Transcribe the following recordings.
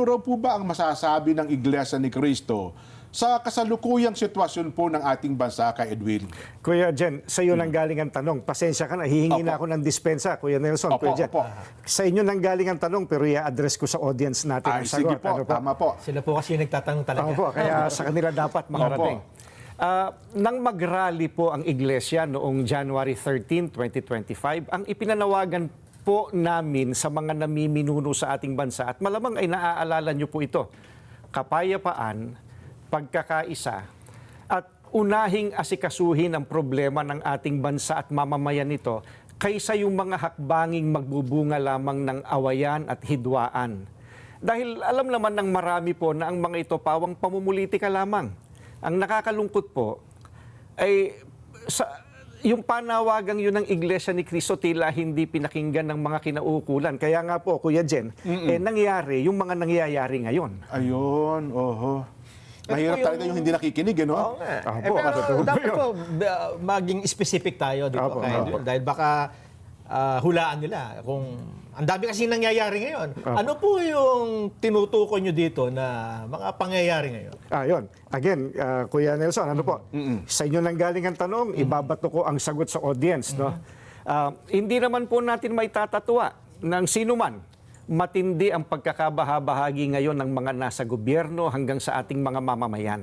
Ano raw po ba ang masasabi ng Iglesia ni Cristo sa kasalukuyang sitwasyon po ng ating bansa kay Edwin? Kuya Jen, sa iyo nang galing ang tanong. Pasensya ka na, hihingi na Opo. ako ng dispensa, Kuya Nelson, Opo, Kuya Jen. opo. Sa inyo nang galing ang tanong, pero i-address ko sa audience natin Ay, ang sige sagot. po, Ano tama po. Sila po kasi yung nagtatanong talaga. Tama po, kaya sa kanila dapat makarating. Ah, nang mag-rally po ang iglesia noong January 13, 2025, ang ipinanawagan po namin sa mga namiminuno sa ating bansa at malamang ay naaalala niyo po ito, kapayapaan, pagkakaisa, at unahing asikasuhin ang problema ng ating bansa at mamamayan nito kaysa yung mga hakbanging magbubunga lamang ng awayan at hidwaan. Dahil alam naman ng marami po na ang mga ito pawang pamumulitika lamang. Ang nakakalungkot po ay sa yung panawagang yun ng Iglesia ni Cristo tila hindi pinakinggan ng mga kinaukulan. Kaya nga po, Kuya Jen, eh, nangyari yung mga nangyayari ngayon. Ayun, oho. Mahirap yung- talaga yung hindi nakikinig, eh, no? Oo nga. Eh, pero totoo dapat po ba- maging specific tayo dito. Opo, kay opo. Edwin. Dahil baka ah, hulaan nila kung ang dami kasi nangyayari ngayon. Ano po yung tinutukoy nyo dito na mga pangyayari ngayon? Ah, yun. Again, ah, Kuya Nelson, ano po? Sa inyo nang galing ang tanong, ibabato ko ang sagot sa audience. No? Ah, hindi naman po natin may tatatwa ng sino man matindi ang pagkakabahabahagi ngayon ng mga nasa gobyerno hanggang sa ating mga mamamayan.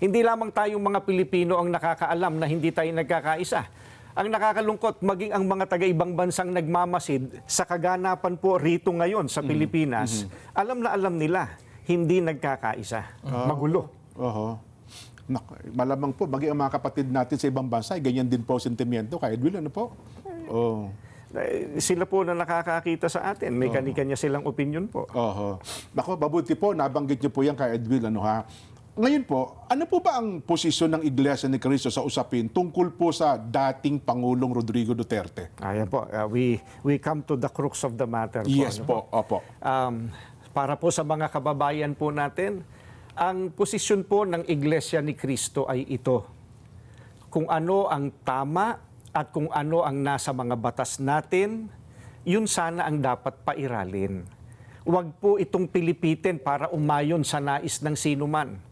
Hindi lamang tayong mga Pilipino ang nakakaalam na hindi tayo nagkakaisa. Ang nakakalungkot, maging ang mga taga-ibang bansang nagmamasid sa kaganapan po rito ngayon sa Pilipinas, alam na alam nila, hindi nagkakaisa. Magulo. Oho. Nak, malamang po, maging ang mga kapatid natin sa ibang bansa, ay ganyan din po sentimiento kay Edwin, ano po? Oh. Eh, Sila po na nakakakita sa atin, may kanya silang opinion po. Oho. Nako, mabuti po, nabanggit niyo po yan kay Edwin, ano ha? Ngayon po, ano po ba ang posisyon ng Iglesia ni Cristo sa usapin tungkol po sa dating Pangulong Rodrigo Duterte? Ayan po, uh, we, we come to the crux of the matter po. Yes ano po, opo. Um, para po sa mga kababayan po natin, ang posisyon po ng Iglesia ni Cristo ay ito. Kung ano ang tama at kung ano ang nasa mga batas natin, yun sana ang dapat pairalin. Huwag po itong pilipitin para umayon sa nais ng sinuman.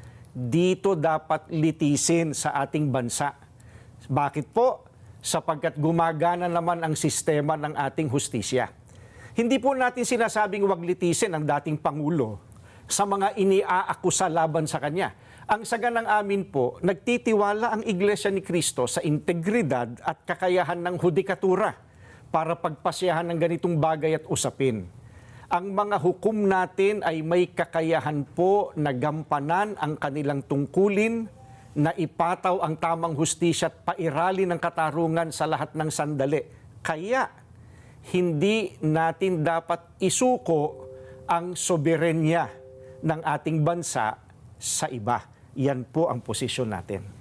dito dapat litisin sa ating bansa. Bakit po? Sapagkat gumagana naman ang sistema ng ating hustisya. Hindi po natin sinasabing wag litisin ang dating Pangulo sa mga iniaakusa laban sa kanya. Ang saga ng amin po, nagtitiwala ang Iglesia ni Cristo sa integridad at kakayahan ng hudikatura para pagpasyahan ng ganitong bagay at usapin. Ang mga hukom natin ay may kakayahan po na gampanan ang kanilang tungkulin na ipataw ang tamang hustisya at pairali ng katarungan sa lahat ng sandali. Kaya, hindi natin dapat isuko ang soberenya ng ating bansa sa iba. Yan po ang posisyon natin.